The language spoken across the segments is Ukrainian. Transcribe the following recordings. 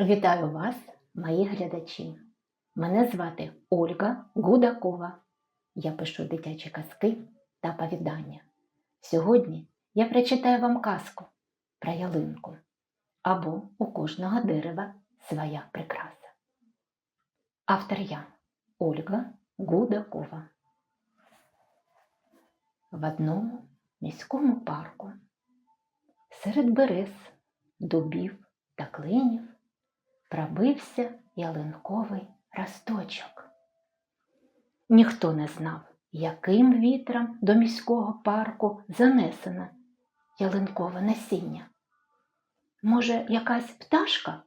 Вітаю вас, мої глядачі. Мене звати Ольга Гудакова. Я пишу дитячі казки та повідання. Сьогодні я прочитаю вам казку про ялинку або у кожного дерева своя прикраса. Автор я Ольга Гудакова. В одному міському парку серед берез, дубів та клинів пробився ялинковий росточок. Ніхто не знав, яким вітром до міського парку занесено ялинкове насіння. Може, якась пташка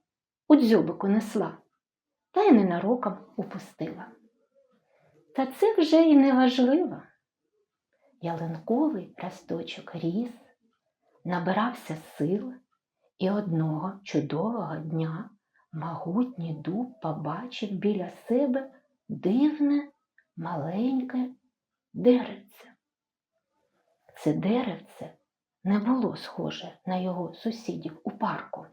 у дзьобику несла та й ненароком упустила. Та це вже і не важливо. Ялинковий росточок ріс, набирався сил, і одного чудового дня могутній дуб побачив біля себе дивне маленьке деревце. Це деревце не було схоже на його сусідів у парку.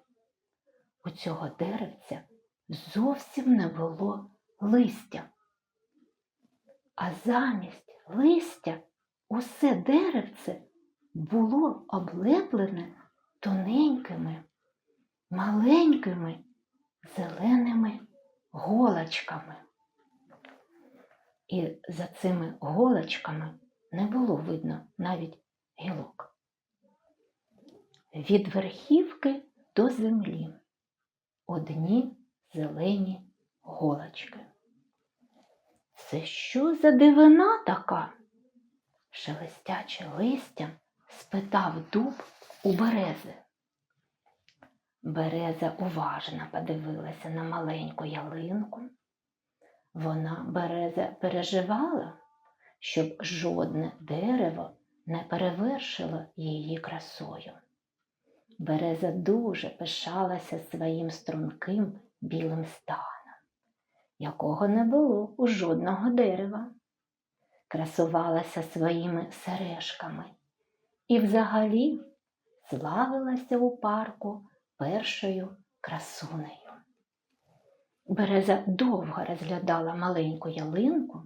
У цього деревця зовсім не було листя. А замість листя усе деревце було облеплене тоненькими, маленькими зеленими голочками. І за цими голочками не було видно навіть гілок. Від верхівки до землі одні зелені голочки. Це що за дивина така? Шелестяче листям спитав дуб у берези. Береза уважно подивилася на маленьку ялинку. Вона, береза, переживала, щоб жодне дерево не перевершило її красою. Береза дуже пишалася своїм струнким білим станом, якого не було у жодного дерева, красувалася своїми сережками і взагалі славилася у парку першою красунею. Береза довго розглядала маленьку ялинку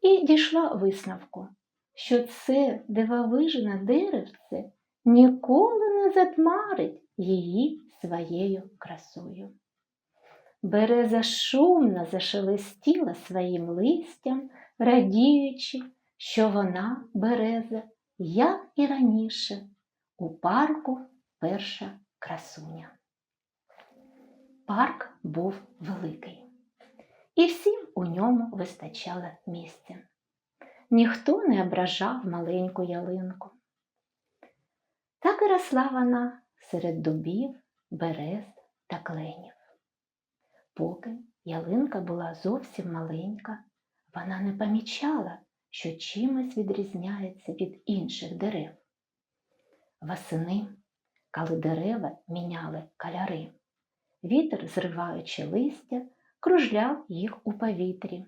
і дійшла висновку, що це дивовижне деревце ніколи не затмарить її своєю красою. Береза шумно зашелестіла своїм листям, радіючи, що вона, береза, як і раніше, у парку перша красуня. Парк був великий, і всім у ньому вистачало місця. Ніхто не ображав маленьку ялинку. Так і росла вона серед дубів, берез та кленів. Поки ялинка була зовсім маленька, вона не помічала, що чимось відрізняється від інших дерев. Восени коли дерева міняли кольори. Вітер, зриваючи листя, кружляв їх у повітрі.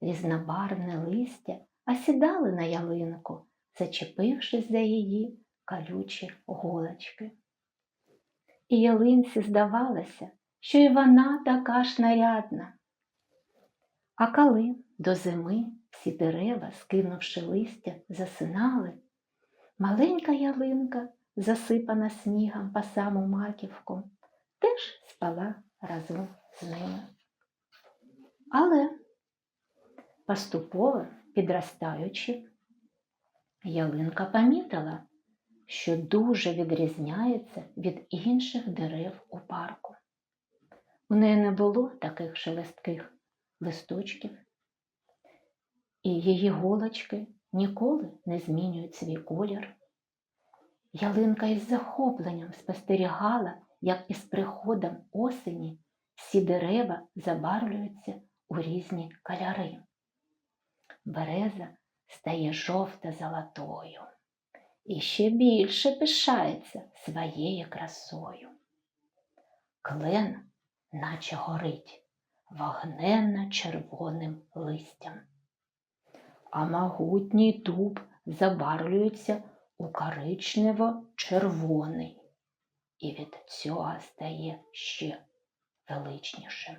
Різнобарвне листя осідали на ялинку, зачепившись за її колючі голочки. І ялинці здавалося, що і вона така ж нарядна. А коли до зими всі дерева, скинувши листя, засинали, маленька ялинка засипана снігом по саму маківку, теж спала разом з ними. Але поступово підростаючи, ялинка помітила, що дуже відрізняється від інших дерев у парку. У неї не було таких шелестких листочків, і її голочки ніколи не змінюють свій колір. Ялинка із захопленням спостерігала, як із приходом осені всі дерева забарвлюються у різні кольори. Береза стає жовто-золотою і ще більше пишається своєю красою. Клен, наче горить, вогненно червоним листям, а могутній дуб забарвлюється у коричнево-червоний, і від цього стає ще величнішим.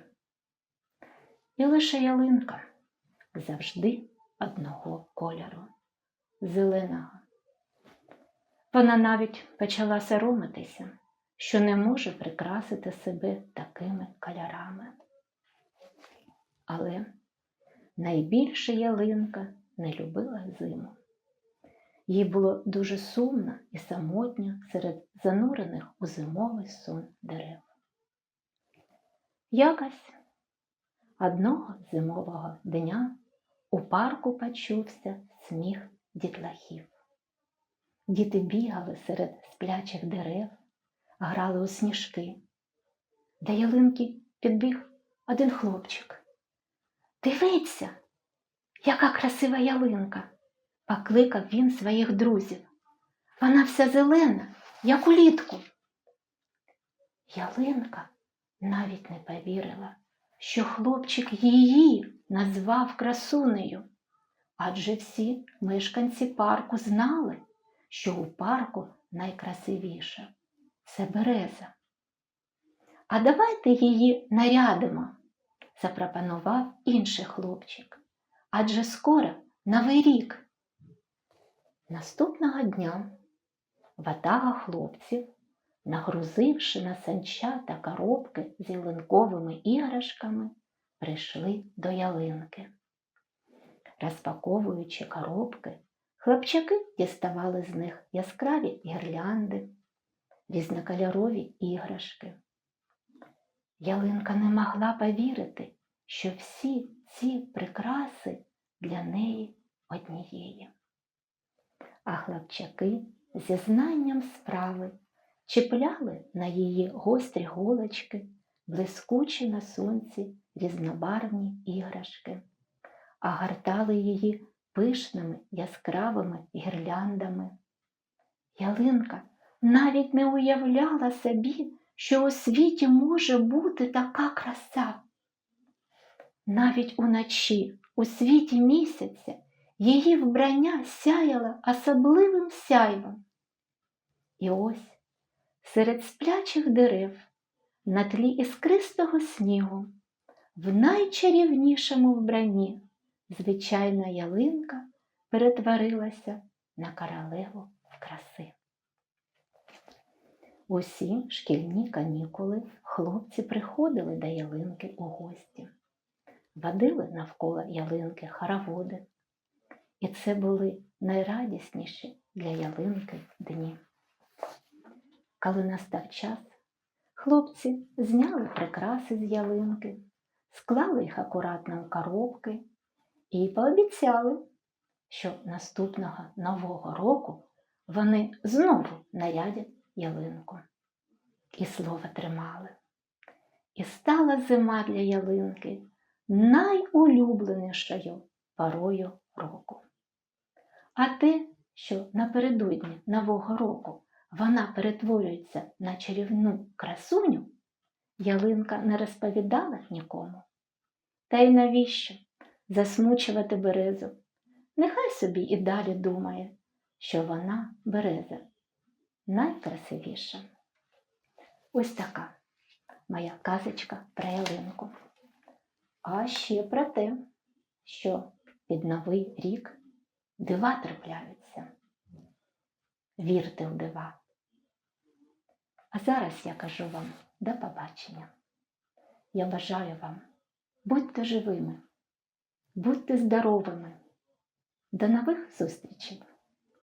І лише ялинка завжди одного кольору зеленого. Вона навіть почала соромитися, що не може прикрасити себе такими кольорами. Але найбільше ялинка не любила зиму. Їй було дуже сумно і самотньо серед занурених у зимовий сон дерев. Якось одного зимового дня у парку почувся сміх дітлахів. Діти бігали серед сплячих дерев, грали у сніжки. До ялинки підбіг один хлопчик. Дивіться, яка красива ялинка, покликав він своїх друзів. Вона вся зелена, як улітку. Ялинка навіть не повірила, що хлопчик її назвав красунею, адже всі мешканці парку знали, що у парку найкрасивіша це береза. А давайте її нарядимо, запропонував інший хлопчик. Адже скоро новий рік. Наступного дня ватага хлопців, нагрузивши на санча та коробки з ялинковими іграшками, прийшли до ялинки. Розпаковуючи коробки, хлопчаки діставали з них яскраві гірлянди, різнокольорові іграшки. Ялинка не могла повірити, що всі ці прикраси для неї однієї. А хлопчаки зі знанням справи чіпляли на її гострі голочки, блискучі на сонці різнобарвні іграшки, а гартали її пишними яскравими гірляндами. Ялинка навіть не уявляла собі, що у світі може бути така краса. Навіть уночі, у світі місяця, її вбрання сяяло особливим сяйвом. І ось серед сплячих дерев, на тлі іскристого снігу, в найчарівнішому вбранні звичайна ялинка перетворилася на королеву краси. Усі шкільні канікули хлопці приходили до ялинки у гості, водили навколо ялинки хороводи, і це були найрадісніші для ялинки дні. Коли настав час, хлопці зняли прикраси з ялинки, склали їх акуратно у коробки і пообіцяли, що наступного нового року вони знову нарядять ялинку. І слово тримали. І стала зима для ялинки найулюбленішою порою року. А те, що напередодні Нового року вона перетворюється на чарівну красуню, ялинка не розповідала нікому. Та й навіщо засмучувати березу? Нехай собі і далі думає, що вона береза найкрасивіша. Ось така моя казочка про ялинку. А ще про те, що під Новий рік дива трапляються. Вірте в дива. А зараз я кажу вам до побачення. Я бажаю вам, будьте живими, будьте здоровими. До нових зустрічей!